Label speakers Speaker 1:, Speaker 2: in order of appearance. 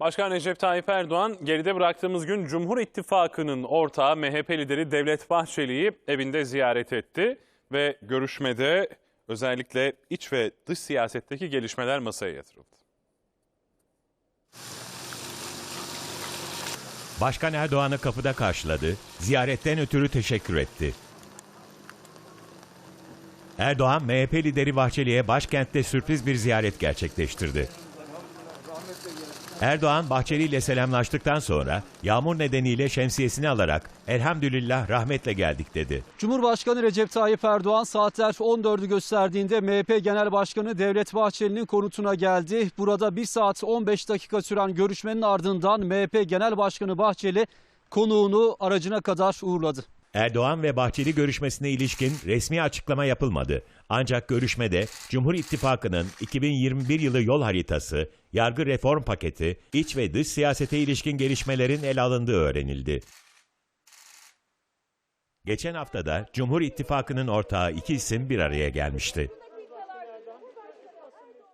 Speaker 1: Başkan Recep Tayyip Erdoğan geride bıraktığımız gün Cumhur İttifakı'nın ortağı MHP lideri Devlet Bahçeli'yi evinde ziyaret etti ve görüşmede özellikle iç ve dış siyasetteki gelişmeler masaya yatırıldı.
Speaker 2: Başkan Erdoğan'ı kapıda karşıladı, ziyaretten ötürü teşekkür etti. Erdoğan, MHP lideri Bahçeli'ye başkentte sürpriz bir ziyaret gerçekleştirdi. Erdoğan, Bahçeli ile selamlaştıktan sonra yağmur nedeniyle şemsiyesini alarak elhamdülillah rahmetle geldik dedi.
Speaker 3: Cumhurbaşkanı Recep Tayyip Erdoğan saatler 14'ü gösterdiğinde MHP Genel Başkanı Devlet Bahçeli'nin konutuna geldi. Burada 1 saat 15 dakika süren görüşmenin ardından MHP Genel Başkanı Bahçeli konuğunu aracına kadar uğurladı.
Speaker 2: Erdoğan ve Bahçeli görüşmesine ilişkin resmi açıklama yapılmadı. Ancak görüşmede Cumhur İttifakı'nın 2021 yılı yol haritası, yargı reform paketi, iç ve dış siyasete ilişkin gelişmelerin ele alındığı öğrenildi. Geçen haftada Cumhur İttifakı'nın ortağı iki isim bir araya gelmişti.